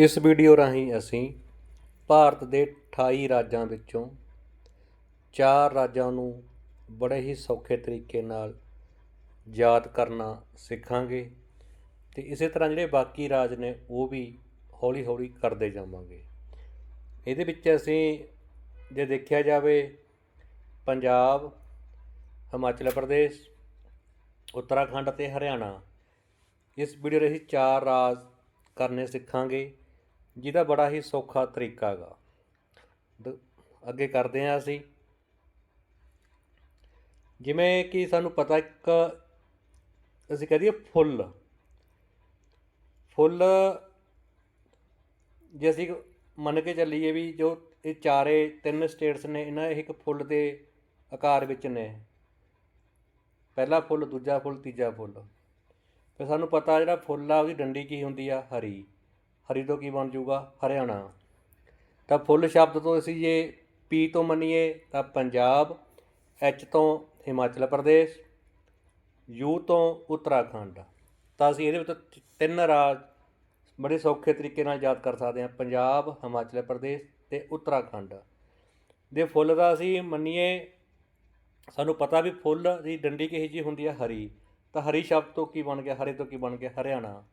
ਇਸ ਵੀਡੀਓ ਰਾਹੀਂ ਅਸੀਂ ਭਾਰਤ ਦੇ 28 ਰਾਜਾਂ ਵਿੱਚੋਂ ਚਾਰ ਰਾਜਾਂ ਨੂੰ ਬੜੇ ਹੀ ਸੌਖੇ ਤਰੀਕੇ ਨਾਲ ਯਾਦ ਕਰਨਾ ਸਿੱਖਾਂਗੇ ਤੇ ਇਸੇ ਤਰ੍ਹਾਂ ਜਿਹੜੇ ਬਾਕੀ ਰਾਜ ਨੇ ਉਹ ਵੀ ਹੌਲੀ ਹੌਲੀ ਕਰਦੇ ਜਾਵਾਂਗੇ। ਇਹਦੇ ਵਿੱਚ ਅਸੀਂ ਜੇ ਦੇਖਿਆ ਜਾਵੇ ਪੰਜਾਬ, ਹਿਮਾਚਲ ਪ੍ਰਦੇਸ਼, ਉੱਤਰਾਖੰਡ ਅਤੇ ਹਰਿਆਣਾ, ਇਸ ਵੀਡੀਓ ਅਸੀਂ ਚਾਰ ਰਾਜ ਕਰਨੇ ਸਿੱਖਾਂਗੇ। ਜਿਹਦਾ ਬੜਾ ਹੀ ਸੌਖਾ ਤਰੀਕਾ ਹੈਗਾ। ਦ- ਅੱਗੇ ਕਰਦੇ ਹਾਂ ਅਸੀਂ। ਜਿਵੇਂ ਕਿ ਸਾਨੂੰ ਪਤਾ ਇੱਕ, ਅਸੀਂ ਕਹਿ ਦਈਏ ਫੁੱਲ। ਫੁੱਲ ਜੇ ਅਸੀਂ ਮੰਨ ਕੇ ਚੱਲੀਏ ਵੀ ਜੋ ਇਹ ਚਾਰੇ ਤਿੰਨ ਸਟੇਟਸ ਨੇ, ਇਹਨਾਂ ਇਹ ਇੱਕ ਫੁੱਲ ਦੇ ਆਕਾਰ ਵਿੱਚ ਨੇ। ਪਹਿਲਾ ਫੁੱਲ, ਦੂਜਾ ਫੁੱਲ, ਤੀਜਾ ਫੁੱਲ। ਫਿਰ ਸਾਨੂੰ ਪਤਾ ਜਿਹੜਾ ਫੁੱਲ ਆ, ਉਹਦੀ ਡੰਡੀ ਕੀ ਹੁੰਦੀ ਆ? ਹਰੀ। ਹਰੀ ਤੋਂ ਕੀ ਬਣ ਜਾਊਗਾ? ਹਰਿਆਣਾ। ਤਾਂ ਫੁੱਲ ਸ਼ਬਦ ਤੋਂ ਅਸੀਂ ਜੇ ਪੀ ਤੋਂ ਮੰਨੀਏ ਤਾਂ ਪੰਜਾਬ ਐਚ ਤੋਂ ਹਿਮਾਚਲ ਪ੍ਰਦੇਸ਼ ਯੂ ਤੋਂ ਉੱਤਰਾਖੰਡ। ਤਾਂ ਅਸੀਂ ਇਹਦੇ ਵਿੱਚ ਤਿੰਨ ਰਾਜ ਬੜੇ ਸੌਖੇ ਤਰੀਕੇ ਨਾਲ ਯਾਦ ਕਰ ਸਕਦੇ ਹਾਂ। ਪੰਜਾਬ, ਹਿਮਾਚਲ ਪ੍ਰਦੇਸ਼ ਤੇ ਉੱਤਰਾਖੰਡ। ਦੇ ਫੁੱਲ ਦਾ ਅਸੀਂ ਮੰਨੀਏ, ਸਾਨੂੰ ਪਤਾ ਵੀ ਫੁੱਲ ਦੀ ਡੰਡੀ ਕਿਹੋ ਜਿਹੀ ਹੁੰਦੀ ਹੈ? ਹਰੀ। ਤਾਂ ਹਰੀ ਸ਼ਬਦ ਤੋਂ ਕੀ ਬਣ ਗਿਆ? ਹਰੇ ਤੋਂ ਕੀ ਬਣ ਗਿਆ? ਹਰਿਆਣਾ।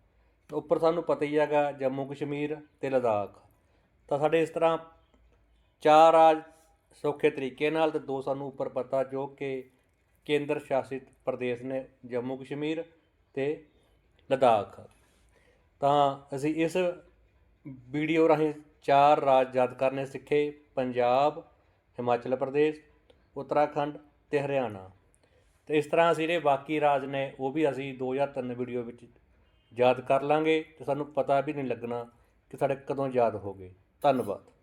ਉੱਪਰ ਸਾਨੂੰ ਪਤਾ ਹੀ ਹੈਗਾ ਜੰਮੂ ਕਸ਼ਮੀਰ ਤੇ ਲਦਾਖ। ਤਾਂ ਸਾਡੇ ਇਸ ਤਰ੍ਹਾਂ ਚਾਰ ਰਾਜ ਸੌਖੇ ਤਰੀਕੇ ਨਾਲ ਤੇ ਦੋ ਸਾਨੂੰ ਉੱਪਰ ਪਤਾ ਜੋ ਕਿ ਕੇਂਦਰ ਸ਼ਾਸਿਤ ਪ੍ਰਦੇਸ਼ ਨੇ ਜੰਮੂ ਕਸ਼ਮੀਰ ਤੇ ਲਦਾਖ। ਤਾਂ ਅਸੀਂ ਇਸ ਵੀਡੀਓ ਰਾਹੀਂ ਚਾਰ ਰਾਜ ਯਾਦ ਕਰਨੇ ਸਿੱਖੇ, ਪੰਜਾਬ, ਹਿਮਾਚਲ ਪ੍ਰਦੇਸ਼, ਉੱਤਰਾਖੰਡ ਤੇ ਹਰਿਆਣਾ। ਤੇ ਇਸ ਤਰ੍ਹਾਂ ਅਸੀਂ ਜਿਹੜੇ ਬਾਕੀ ਰਾਜ ਨੇ, ਉਹ ਵੀ ਅਸੀਂ 2003 ਵੀਡੀਓ ਵਿੱਚ ਯਾਦ ਕਰ ਲਾਂਗੇ ਤੇ ਸਾਨੂੰ ਪਤਾ ਵੀ ਨਹੀਂ ਲੱਗਣਾ ਕਿ ਸਾਡੇ ਕਦੋਂ ਯਾਦ ਹੋ ਗਏ। ਧੰਨਵਾਦ।